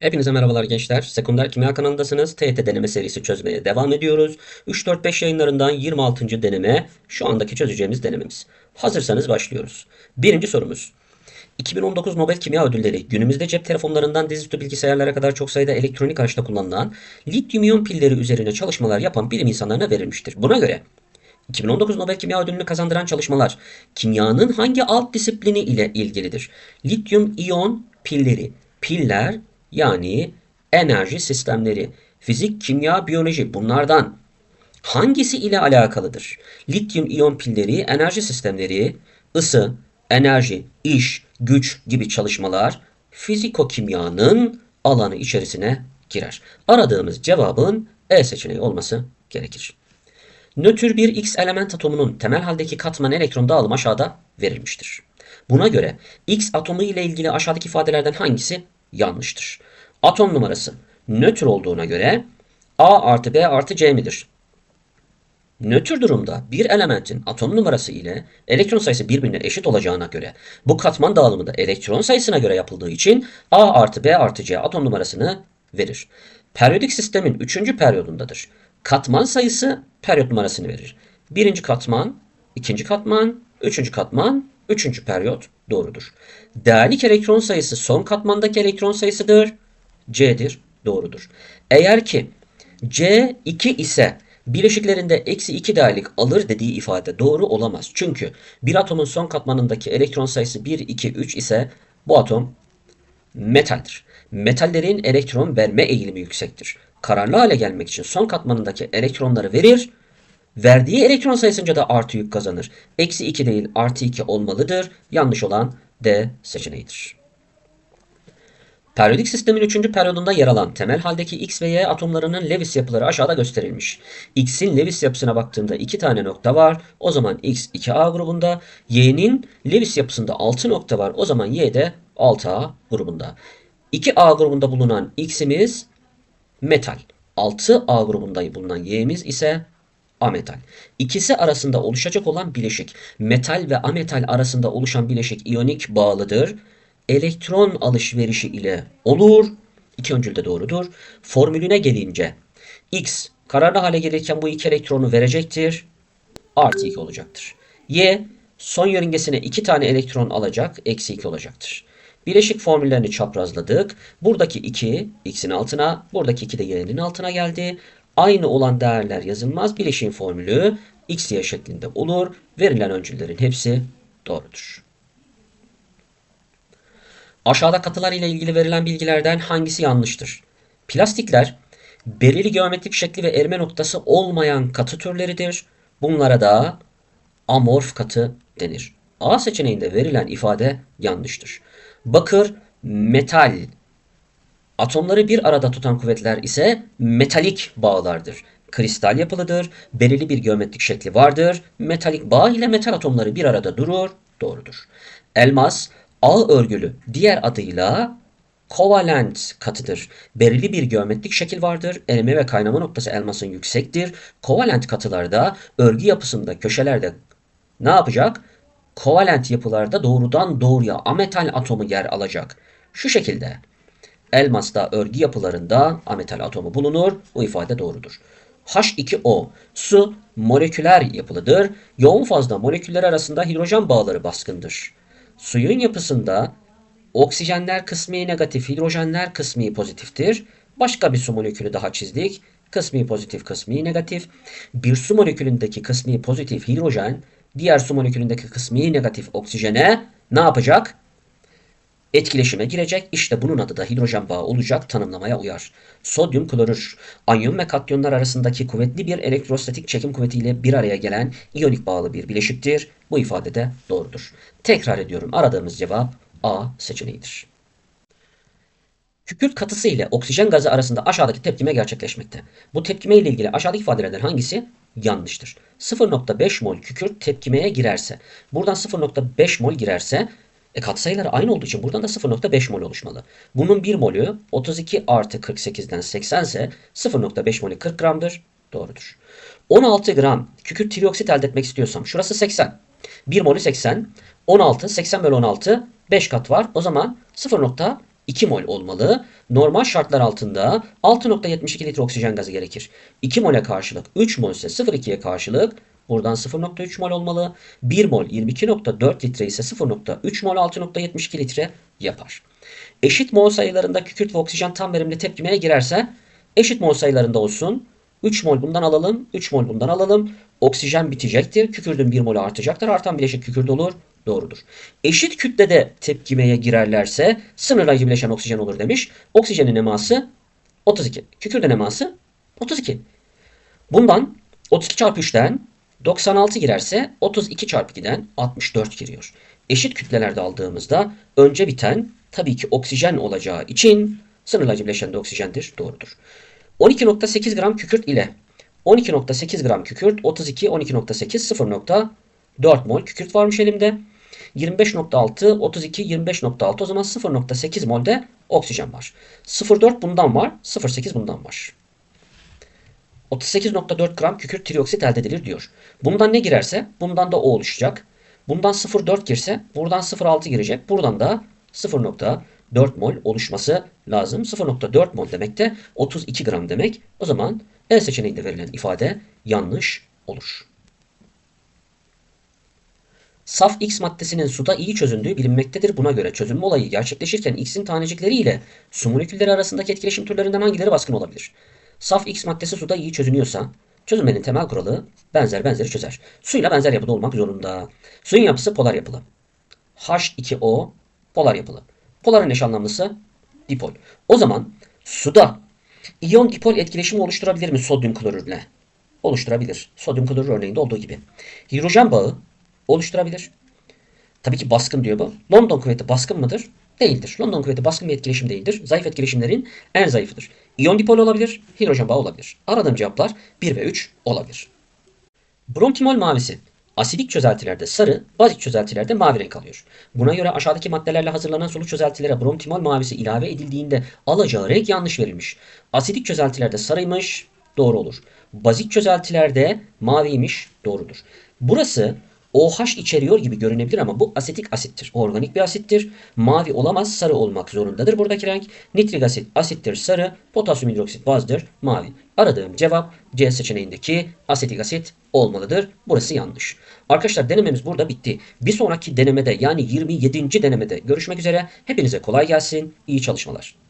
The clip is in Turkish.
Hepinize merhabalar gençler. Sekonder Kimya kanalındasınız. TYT deneme serisi çözmeye devam ediyoruz. 3-4-5 yayınlarından 26. deneme şu andaki çözeceğimiz denememiz. Hazırsanız başlıyoruz. Birinci sorumuz. 2019 Nobel Kimya Ödülleri günümüzde cep telefonlarından dizüstü bilgisayarlara kadar çok sayıda elektronik araçta kullanılan lityum iyon pilleri üzerine çalışmalar yapan bilim insanlarına verilmiştir. Buna göre 2019 Nobel Kimya Ödülünü kazandıran çalışmalar kimyanın hangi alt disiplini ile ilgilidir? Lityum iyon pilleri, piller yani enerji sistemleri, fizik, kimya, biyoloji bunlardan hangisi ile alakalıdır? Lityum iyon pilleri, enerji sistemleri, ısı, enerji, iş, güç gibi çalışmalar fiziko-kimyanın alanı içerisine girer. Aradığımız cevabın E seçeneği olması gerekir. Nötr bir X element atomunun temel haldeki katman elektron dağılımı aşağıda verilmiştir. Buna göre X atomu ile ilgili aşağıdaki ifadelerden hangisi yanlıştır? Atom numarası nötr olduğuna göre A artı B artı C midir? Nötr durumda bir elementin atom numarası ile elektron sayısı birbirine eşit olacağına göre bu katman dağılımı da elektron sayısına göre yapıldığı için A artı B artı C atom numarasını verir. Periyodik sistemin 3. periyodundadır. Katman sayısı periyot numarasını verir. Birinci katman, ikinci katman, üçüncü katman, üçüncü periyot doğrudur. Değerlik elektron sayısı son katmandaki elektron sayısıdır. C'dir doğrudur. Eğer ki C 2 ise bileşiklerinde eksi 2 değerlik alır dediği ifade doğru olamaz. Çünkü bir atomun son katmanındaki elektron sayısı 1, 2, 3 ise bu atom metaldir. Metallerin elektron verme eğilimi yüksektir. Kararlı hale gelmek için son katmanındaki elektronları verir. Verdiği elektron sayısınca da artı yük kazanır. Eksi 2 değil artı 2 olmalıdır. Yanlış olan D seçeneğidir. Periyodik sistemin 3. periyodunda yer alan temel haldeki X ve Y atomlarının Lewis yapıları aşağıda gösterilmiş. X'in Lewis yapısına baktığımda 2 tane nokta var. O zaman X 2A grubunda. Y'nin Lewis yapısında 6 nokta var. O zaman Y de 6A grubunda. 2A grubunda bulunan X'imiz metal. 6A grubunda bulunan Y'miz ise ametal. İkisi arasında oluşacak olan bileşik metal ve ametal arasında oluşan bileşik iyonik bağlıdır. Elektron alışverişi ile olur. İki öncül de doğrudur. Formülüne gelince X kararlı hale gelirken bu iki elektronu verecektir. Artı 2 olacaktır. Y son yörüngesine iki tane elektron alacak. Eksi 2 olacaktır. Bileşik formüllerini çaprazladık. Buradaki 2 x'in altına, buradaki 2 de y'nin altına geldi. Aynı olan değerler yazılmaz. Bileşiğin formülü x şeklinde olur. Verilen öncüllerin hepsi doğrudur. Aşağıda katılar ile ilgili verilen bilgilerden hangisi yanlıştır? Plastikler belirli geometrik şekli ve erime noktası olmayan katı türleridir. Bunlara da amorf katı denir. A seçeneğinde verilen ifade yanlıştır. Bakır, metal, atomları bir arada tutan kuvvetler ise metalik bağlardır. Kristal yapılıdır, belirli bir geometrik şekli vardır. Metalik bağ ile metal atomları bir arada durur, doğrudur. Elmas, ağ örgülü diğer adıyla kovalent katıdır. Belirli bir geometrik şekil vardır. Erime ve kaynama noktası elmasın yüksektir. Kovalent katılarda örgü yapısında köşelerde ne yapacak? Kovalent yapılarda doğrudan doğruya ametal atomu yer alacak. Şu şekilde elmasta örgü yapılarında ametal atomu bulunur. Bu ifade doğrudur. H2O su moleküler yapılıdır. Yoğun fazda moleküller arasında hidrojen bağları baskındır. Suyun yapısında oksijenler kısmi negatif, hidrojenler kısmi pozitiftir. Başka bir su molekülü daha çizdik. Kısmi pozitif, kısmi negatif. Bir su molekülündeki kısmi pozitif hidrojen diğer su molekülündeki kısmi negatif oksijene ne yapacak? Etkileşime girecek. İşte bunun adı da hidrojen bağı olacak tanımlamaya uyar. Sodyum klorür. Anyon ve katyonlar arasındaki kuvvetli bir elektrostatik çekim kuvvetiyle bir araya gelen iyonik bağlı bir bileşiktir. Bu ifade de doğrudur. Tekrar ediyorum. Aradığımız cevap A seçeneğidir. Kükürt katısı ile oksijen gazı arasında aşağıdaki tepkime gerçekleşmekte. Bu tepkime ile ilgili aşağıdaki ifadelerden hangisi yanlıştır? 0.5 mol kükürt tepkimeye girerse, buradan 0.5 mol girerse e katsayıları aynı olduğu için buradan da 0.5 mol oluşmalı. Bunun 1 molü 32 artı 48'den 80 ise 0.5 molü 40 gramdır. Doğrudur. 16 gram kükürt trioksit elde etmek istiyorsam şurası 80. 1 molü 80. 16, 80 bölü 16 5 kat var. O zaman 0.2 2 mol olmalı. Normal şartlar altında 6.72 litre oksijen gazı gerekir. 2 mole karşılık 3 mol ise 0.2'ye karşılık buradan 0.3 mol olmalı. 1 mol 22.4 litre ise 0.3 mol 6.72 litre yapar. Eşit mol sayılarında kükürt ve oksijen tam verimli tepkimeye girerse eşit mol sayılarında olsun. 3 mol bundan alalım, 3 mol bundan alalım. Oksijen bitecektir. Kükürdün 1 molü artacaktır. Artan bileşik kükürt olur. Doğrudur. Eşit kütlede tepkimeye girerlerse sınırlayıcı bileşen oksijen olur demiş. Oksijenin eması 32. Kükürdün eması 32. Bundan 32 çarpı 3'ten 96 girerse 32 çarpı 2'den 64 giriyor. Eşit kütlelerde aldığımızda önce biten tabii ki oksijen olacağı için sınırlayıcı bileşen de oksijendir. Doğrudur. 12.8 gram kükürt ile 12.8 gram kükürt 32 12.8 0.4 mol kükürt varmış elimde. 25.6 32 25.6 o zaman 0.8 molde oksijen var. 0.4 bundan var 0.8 bundan var. 38.4 gram kükürt trioksit elde edilir diyor. Bundan ne girerse bundan da o oluşacak. Bundan 0.4 girse buradan 0.6 girecek. Buradan da 0.4 mol oluşması lazım. 0.4 mol demek de 32 gram demek. O zaman E seçeneğinde verilen ifade yanlış olur. Saf X maddesinin suda iyi çözündüğü bilinmektedir. Buna göre çözünme olayı gerçekleşirken X'in tanecikleri ile su molekülleri arasındaki etkileşim türlerinden hangileri baskın olabilir? Saf X maddesi suda iyi çözünüyorsa çözünmenin temel kuralı benzer benzeri çözer. Suyla benzer yapıda olmak zorunda. Suyun yapısı polar yapılı. H2O polar yapılı. Poların eş anlamlısı dipol. O zaman suda iyon dipol etkileşimi oluşturabilir mi sodyum klorürle? Oluşturabilir. Sodyum klorür örneğinde olduğu gibi. Hidrojen bağı oluşturabilir. Tabii ki baskın diyor bu. London kuvveti baskın mıdır? Değildir. London kuvveti baskın bir etkileşim değildir. Zayıf etkileşimlerin en zayıfıdır. İyon dipol olabilir, hidrojen bağı olabilir. Aradığım cevaplar 1 ve 3 olabilir. Bromtimol mavisi. Asidik çözeltilerde sarı, bazik çözeltilerde mavi renk alıyor. Buna göre aşağıdaki maddelerle hazırlanan sulu çözeltilere bromtimol mavisi ilave edildiğinde alacağı renk yanlış verilmiş. Asidik çözeltilerde sarıymış, doğru olur. Bazik çözeltilerde maviymiş, doğrudur. Burası OH içeriyor gibi görünebilir ama bu asetik asittir. Organik bir asittir. Mavi olamaz, sarı olmak zorundadır buradaki renk. Nitrik asit asittir, sarı. Potasyum hidroksit bazdır, mavi. Aradığım cevap C seçeneğindeki asetik asit olmalıdır. Burası yanlış. Arkadaşlar denememiz burada bitti. Bir sonraki denemede yani 27. denemede görüşmek üzere. Hepinize kolay gelsin. İyi çalışmalar.